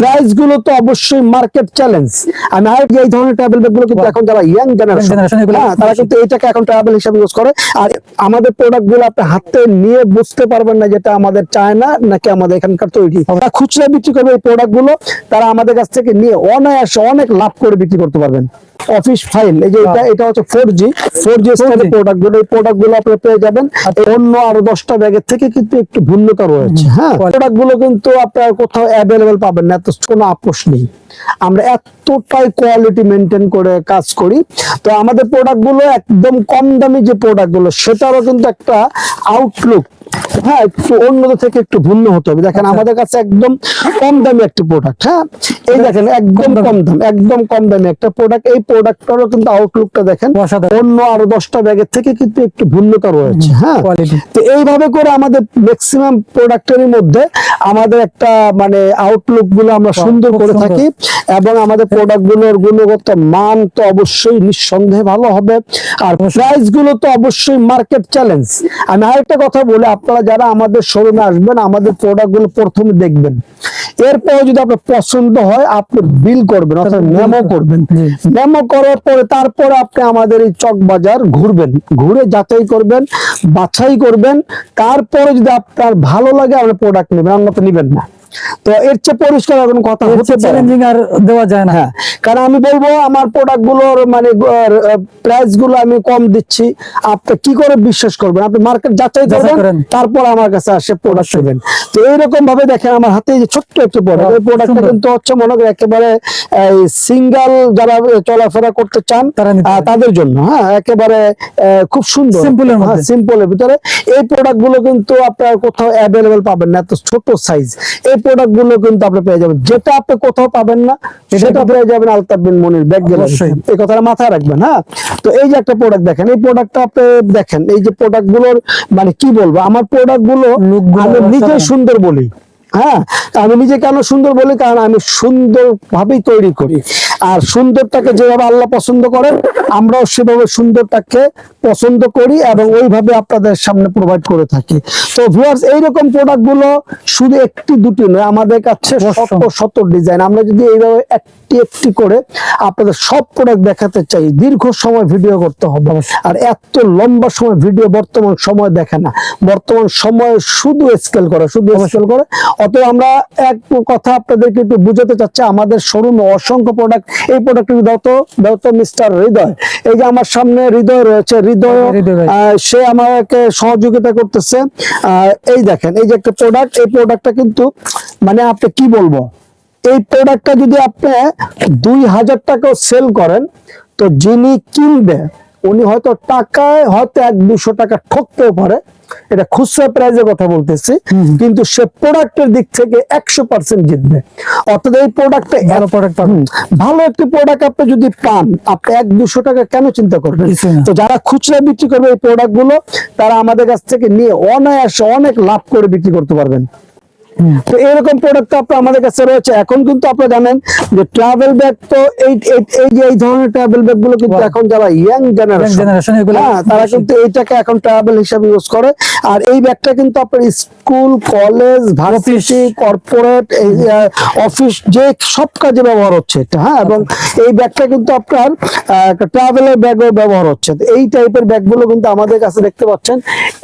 প্রাইসগুলো তো অবশ্যই মার্কেট চ্যালেঞ্জ আমি আর এই ধরনের ট্রাভেল ব্যাগগুলো কিন্তু এখন যারা ইয়াং জেনারেশন তারা কিন্তু এটাকে এখন ট্রাভেল হিসাবে ইউজ করে। আর আমাদের প্রোডাক্টগুলো আপনি হাতে নিয়ে বুঝতে পারবেন না যেটা আমাদের চায়না নাকি আমাদের এখানকার তৈরি। তারা খুচরা বিক্রি করবে এই প্রোডাক্টগুলো তারা আমাদের কাছ থেকে নিয়ে অনায়াসে অনেক লাভ করে বিক্রি করতে পারবেন। অফিস ফাইল এই যে এটা এটা হচ্ছে ফোর জি ফোর জি স্টাইলের প্রোডাক্টগুলো এই প্রোডাক্টগুলো আপনি পেয়ে যাবেন। অন্য আরও দশটা ব্যাগের থেকে কিন্তু একটু ভিন্নতা রয়েছে হ্যাঁ। প্রোডাক্টগুলো কিন্তু আপনার কোথাও অ্যাভেলেবেল পাবেন না। এত কোনো আপোষ নেই। আমরা এতটাই কোয়ালিটি মেনটেন করে কাজ করি। তো আমাদের প্রোডাক্টগুলো একদম কম দামি যে প্রোডাক্টগুলো সেটারও কিন্তু একটা আউটলুক হ্যাঁ একটু অন্যদের থেকে একটু ভিন্ন হতে হবে। দেখেন আমাদের কাছে একদম কম দামি একটা প্রোডাক্ট হ্যাঁ? এই দেখেন একদম কম দাম। একদম কম দামি একটা প্রোডাক্ট এই প্রোডাক্টটারও কিন্তু আউটলুকটা দেখেন অন্য আরও দশটা ব্যাগের থেকে কিন্তু একটু ভিন্নতা রয়েছে হ্যাঁ। তো এইভাবে করে আমাদের ম্যাক্সিমাম প্রোডাক্টের মধ্যে আমাদের একটা মানে আউটলুকগুলো আমরা সুন্দর করে থাকি এবং আমাদের প্রোডাক্টগুলোর গুণগত মান তো অবশ্যই নিঃসন্দেহে ভালো হবে। আর প্রাইসগুলো তো অবশ্যই মার্কেট চ্যালেঞ্জ আমি আরেকটা কথা বলি আপনারা যারা আমাদের শোরুমে আসবেন আমাদের প্রোডাক্টগুলো প্রথমে দেখবেন। এরপরে যদি আপনার পছন্দ হয় আপনি বিল করবেন অর্থাৎ মেমো করবেন। মেমো করার পরে তারপরে আপনি আমাদের এই চক বাজার ঘুরবেন। ঘুরে যাচাই করবেন বাছাই করবেন। তারপরে যদি আপনার ভালো লাগে আপনি প্রোডাক্ট নেবেন আমরা তো নিবেন না। তো এর চেয়ে পরিষ্কার কোনো কথা না। চ্যালেঞ্জিং আর দেওয়া যায় না। হ্যাঁ কারণ আমি বলব আমার প্রোডাক্টগুলোর মানে প্রাইসগুলো আমি কম দিচ্ছি। আপনি কি করে বিশ্বাস করবেন? আপনি মার্কেট যাচাই করবেন। তারপর আমার কাছে আসে প্রোডাক্ট নেবেন। তো এইরকম ভাবে দেখেন আমার হাতে যে ছোট্ট একটা প্রোডাক্ট এই প্রোডাক্টটা কিন্তু হচ্ছে মনে করেন একেবারে সিঙ্গেল যারা চলাফেরা করতে চান। তাদের জন্য হ্যাঁ একেবারে খুব সুন্দর। Simple এর মধ্যে। সিম্পলের ভিতরে। এই প্রোডাক্টগুলো কিন্তু আপনার কোথাও অ্যাভেলেবেল পাবেন না এত ছোট সাইজ এই প্রোডাক্টগুলো কিন্তু আপনি পেয়ে যাবেন। যেটা আপনি কোথাও পাবেন না সেটা পেয়ে যাবেন আলতাফ বিন মনির ব্যাগ গেলে অবশ্যই। এই কথাটা মাথায় রাখবেন হ্যাঁ? তো এই যে একটা প্রোডাক্ট দেখেন এই প্রোডাক্টটা আপনি দেখেন এই যে প্রোডাক্টগুলোর মানে কি বলব আমার প্রোডাক্টগুলো আমি নিজে সুন্দর বলি। হ্যাঁ আমি নিজে কেন সুন্দর বলি? কারণ আমি সুন্দর ভাবেই তৈরি করি। আর সুন্দরটাকে যেভাবে আল্লাহ পছন্দ করেন আমরাও সেভাবে সুন্দরটাকে পছন্দ করি এবং ওইভাবে আপনাদের সামনে প্রোভাইড করে থাকি। তো ভিউয়ার্স এইরকম প্রোডাক্টগুলো শুধু একটি দুটি নয় আমাদের কাছে শত শত ডিজাইন আমরা যদি এইভাবে একটি একটি করে আপনাদের সব প্রোডাক্ট দেখাতে চাই দীর্ঘ সময় ভিডিও করতে হবে। আর এত লম্বা সময় ভিডিও বর্তমান সময় দেখে না। বর্তমান সময় শুধু স্কেল করে শুধু স্কেল করে অতএব আমরা এক কথা আপনাদেরকে একটু বুঝাতে চাচ্ছি আমাদের শোরুমে অসংখ্য প্রোডাক্ট এই প্রোডাক্ট দাও তো দাও তো মিস্টার হৃদয়। এই যে আমার সামনে হৃদয় রয়েছে হৃদয় সে আমাকে সহযোগিতা করতেছে। এই দেখেন এই যে একটা প্রোডাক্ট এই প্রোডাক্টটা কিন্তু মানে আপনি কি বলব? এই প্রোডাক্টটা যদি আপনি দুই হাজার টাকাও সেল করেন তো যিনি কিনবে উনি হয়তো টাকায় হয়তো এক দুশো টাকা ঠকতেও পারে। এটা খুচরা প্রাইজের কথা বলতেছি। কিন্তু সে প্রোডাক্টের দিক থেকে একশো পার্সেন্ট জিতবে। অর্থাৎ এই প্রোডাক্টটা ভালো product পাবেন। ভালো একটি প্রোডাক্ট আপনি যদি পান আপনি এক দুশো টাকা কেন চিন্তা করবেন? তো যারা খুচরা বিক্রি করবে এই প্রোডাক্টগুলো তারা আমাদের কাছ থেকে নিয়ে অনায়াসে অনেক লাভ করে বিক্রি করতে পারবেন। তো এরকম প্রোডাক্ট আপনার আমাদের কাছে রয়েছে। এখন কিন্তু আপনারা জানেন যে ট্রাভেল ব্যাগ তো এই এই- যে এই ধরনের ট্রাভেল ব্যাগগুলো কিন্তু এখন যারা ইয়াং জেনারেশন হ্যাঁ তারা কিন্তু এইটাকে এখন ট্রাভেল হিসাবে ইউজ করে। আর এই ব্যাগটা কিন্তু আপনার school college varsity corporate office যে সব কাজে ব্যবহার হচ্ছে এটা হ্যাঁ এবং এই ব্যাগটা কিন্তু আপনার ট্রাভেলের ব্যাগও ব্যবহার হচ্ছে। এই টাইপের ব্যাগগুলো কিন্তু আমাদের কাছে দেখতে পাচ্ছেন।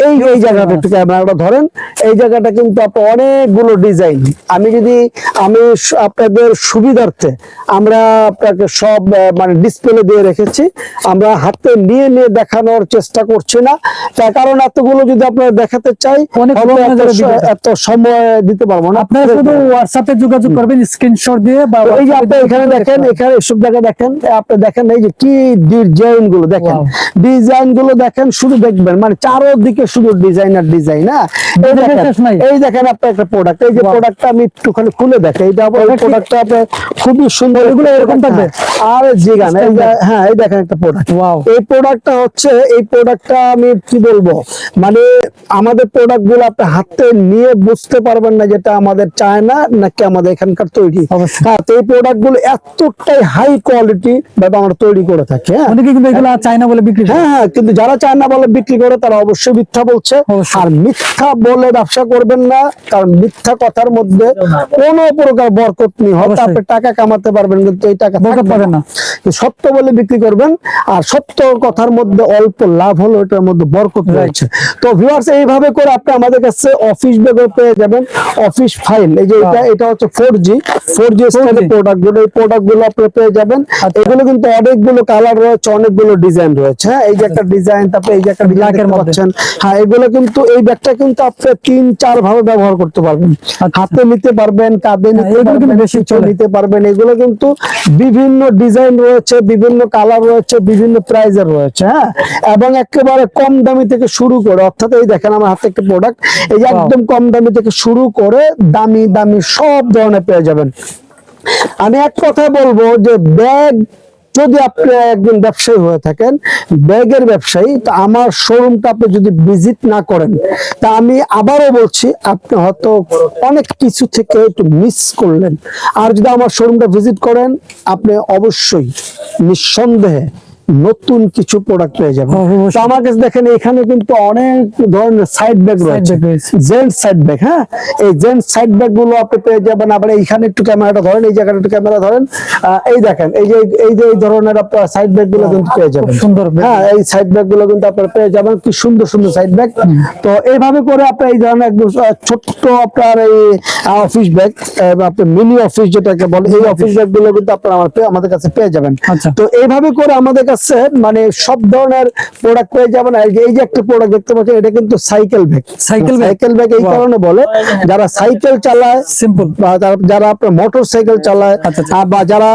এই এই জায়গাটা একটু ক্যামেরাটা ধরেন। এই জায়গাটা কিন্তু আপনার অনেকগুলো ডিজাইন আমি যদি আমি আপনাদের সুবিধার্থে আমরা আপনাকে সব মানে ডিসপ্লে দিয়ে রেখেছি আমরা হাতে নিয়ে নিয়ে দেখানোর চেষ্টা করছি না। তার কারণ এতগুলো যদি আপনারা দেখাতে চাই এত সময় দিতে পারব না। আপনারা শুধু হোয়াটসঅ্যাপে যোগাযোগ করবেন স্ক্রিনশট দিয়ে বা এই যে আপনি এখানে দেখেন এখানে এসব জায়গা দেখেন আপনি দেখেন এই যে কি ডিজাইনগুলো দেখেন। ডিজাইনগুলো দেখেন শুধু দেখবেন মানে চারোদিকে শুধু ডিজাইন আর ডিজাইন হ্যাঁ? এই দেখেন এই দেখেন আপনার একটা প্রোডাক্ট এই যে প্রোডাক্টটা আমি একটুখানি খুলে এইটা আবার প্রোডাক্টটা আপনার খুবই সুন্দর এগুলো এরকম থাকবে? আর যে-. হ্যাঁ এই দেখেন একটা প্রোডাক্ট এই প্রোডাক্টটা হচ্ছে এই প্রোডাক্টটা আমি কি বলব? মানে আমাদের প্রোডাক্টগুলো আপনি হাতে নিয়ে বুঝতে পারবেন না যেটা আমাদের চায়না নাকি আমাদের এখানকার তৈরি। হ্যাঁ তো এই প্রোডাক্টগুলো এতটাই হাই কোয়ালিটি ভাবে আমরা তৈরি করে থাকি হ্যাঁ। অনেকে কিন্তু এগুলো চায়না বলে বিক্রি হ্যাঁ হ্যাঁ কিন্তু যারা চায়না বলে বিক্রি করে তারা অবশ্যই মিথ্যা বলছে। আর মিথ্যা বলে ব্যবসা করবেন না কারণ মিথ্যা মিথ্যা কথার মধ্যে কোনো প্রকার বরকত নেই। হয়তো। আপনি টাকা কামাতে পারবেন কিন্তু এই টাকা বরকত পাবেন না। সত্য বলে বিক্রি করবেন আর সত্য কথার মধ্যে অল্প লাভ হলো এটার মধ্যে বরকত রয়েছে। তো ভিউয়ার্স এইভাবে করে আপনি আমাদের কাছে অফিস ব্যাগে পেয়ে যাবেন অফিস ফাইল এই যে এটা এটা হচ্ছে ফোর জি ফোর জি প্রোডাক্টগুলো এই প্রোডাক্টগুলো আপনি পেয়ে যাবেন। আচ্ছা। এগুলো কিন্তু অনেকগুলো কালার রয়েছে অনেকগুলো ডিজাইন রয়েছে হ্যাঁ? এই যে একটা ডিজাইন তারপরে এই যে একটা ডিজাইন। পাচ্ছেন। হ্যাঁ এগুলো কিন্তু এই ব্যাগটা কিন্তু আপনি তিন চার ভাবে ব্যবহার করতে পারবেন। আচ্ছা। হাতে নিতে পারবেন কাঁধে নিতে কিন্তু পারবেন। নিতে পারবেন। এগুলো কিন্তু বিভিন্ন ডিজাইন রয়েছে বিভিন্ন কালার রয়েছে বিভিন্ন প্রাইজের রয়েছে হ্যাঁ? এবং একেবারে কম দামি থেকে শুরু করে অর্থাৎ এই দেখেন আমার হাতে একটা প্রোডাক্ট এই একদম কম দামি থেকে শুরু করে দামি দামি সব ধরনের পেয়ে যাবেন। আমি এক কথা বলব যে ব্যাগ যদি আপনি একজন ব্যবসায়ী হয়ে থাকেন, ব্যাগের ব্যবসায়ী, তা আমার শোরুমটা আপনি যদি ভিজিট না করেন, তা আমি আবারও বলছি, আপনি হয়তো অনেক কিছু থেকে একটু মিস করলেন। আর যদি আমার শোরুমটা ভিজিট করেন, আপনি অবশ্যই নিঃসন্দেহে নতুন কিছু প্রোডাক্ট পেয়ে যাবেন। অবশ্যই। তো আমার কাছে দেখেন এখানে কিন্তু অনেক ধরনের সাইড ব্যাগ রয়েছে। সাইড ব্যাগ হ্যাঁ? এই জেন্টস সাইড ব্যাগগুলো আপনি পেয়ে যাবেন। আবার এইখানে একটু ক্যামেরাটা ধরেন এই জায়গাটা একটু ক্যামেরা ধরেন। এই দেখেন এই যে এই যে এই ধরনের আপনার সাইড ব্যাগগুলো কিন্তু পেয়ে যাবেন। সুন্দর হ্যাঁ এই সাইড ব্যাগগুলো কিন্তু আপনারা পেয়ে যাবেন। কি সুন্দর সুন্দর সাইড ব্যাগ তো এইভাবে করে আপনি এই ধরনের একদম ছোট্ট আপনার এই অফিস ব্যাগ আপনি মিনি অফিস যেটাকে বলে এই অফিস ব্যাগগুলো কিন্তু আপনারা পেয়ে- আমাদের কাছে পেয়ে যাবেন। আচ্ছা। তো এইভাবে করে আমাদের কাছে মানে সব ধরনের প্রোডাক্ট পেয়ে যাবেন এই যে একটা প্রোডাক্ট দেখতে পাচ্ছেন এটা কিন্তু cycle bag cycle? Cycle bag এই কারণে বলে যারা সাইকেল চালায় সিম্পল বা যারা- আপনার মোটর সাইকেল চালায় আচ্ছা, আচ্ছা। বা যারা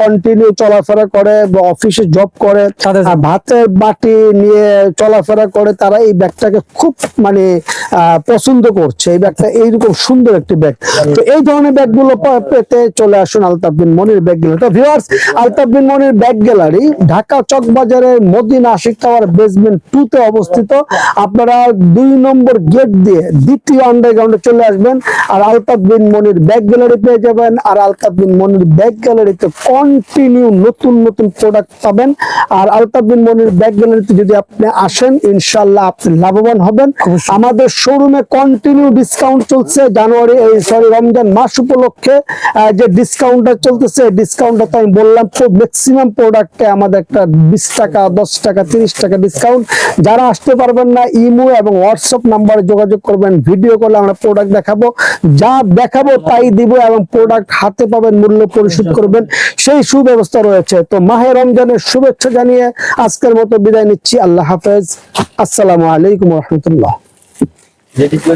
কন্টিনিউ চলাফেরা করে বা অফিসে জব করে। ভাতের বাটি নিয়ে চলাফেরা করে তারা এই ব্যাগটাকে খুব মানে পছন্দ করছে। এই ব্যাগটা এইরকম সুন্দর একটি ব্যাগ। তো এই ধরনের ব্যাগগুলো পা- পেতে চলে আসুন আলতাফ বিন মনির ব্যাগ গ্যালারি তো viewers Altaf bin Monir bag gallery Dhaka চকবাজারের Madina Ashiq tower basement two তে অবস্থিত। আপনারা দুই নম্বর গেট দিয়ে দ্বিতীয় আন্ডারগ্রাউন্ডে চলে আসবেন আর আলতাফ বিন মনির ব্যাগ গ্যালারি পেয়ে যাবেন আর আলতাফ বিন মনির ব্যাগ গ্যালারিতে কন্টিনিউ নতুন নতুন প্রোডাক্ট পাবেন। আর আলতাফ বিন মনির ব্যাগ গ্যালারিতে যদি আপনি আসেন ইনশাল্লাহ আপনি লাভবান হবেন। আমাদের শোরুমে কন্টিনিউ ডিসকাউন্ট চলছে জানুয়ারি এই সরি রমজান মাস উপলক্ষে। যে ডিসকাউন্টটা চলতেছে ডিসকাউন্টটা তো আমি বললাম, খুব ম্যাক্সিমাম প্রোডাক্টে আমাদের একটা বিশ টাকা, দশ টাকা, তিরিশ টাকা ডিসকাউন্ট যারা আসতে পারবেন না, ইমো এবং হোয়াটসঅ্যাপ নাম্বারে যোগাযোগ করবেন ভিডিও করলে আমরা প্রোডাক্ট দেখাবো। যা দেখাবো তাই দিব এবং প্রোডাক্ট হাতে পাবেন, মূল্য পরিশোধ করবেন। সেই সুব্যবস্থা রয়েছে। তো মাহে রমজানের শুভেচ্ছা জানিয়ে আজকের মতো বিদায় নিচ্ছি। আল্লাহ হাফেজ। আসসালামু আলাইকুম রহমতুল্লাহ। যে ডিসপ্লে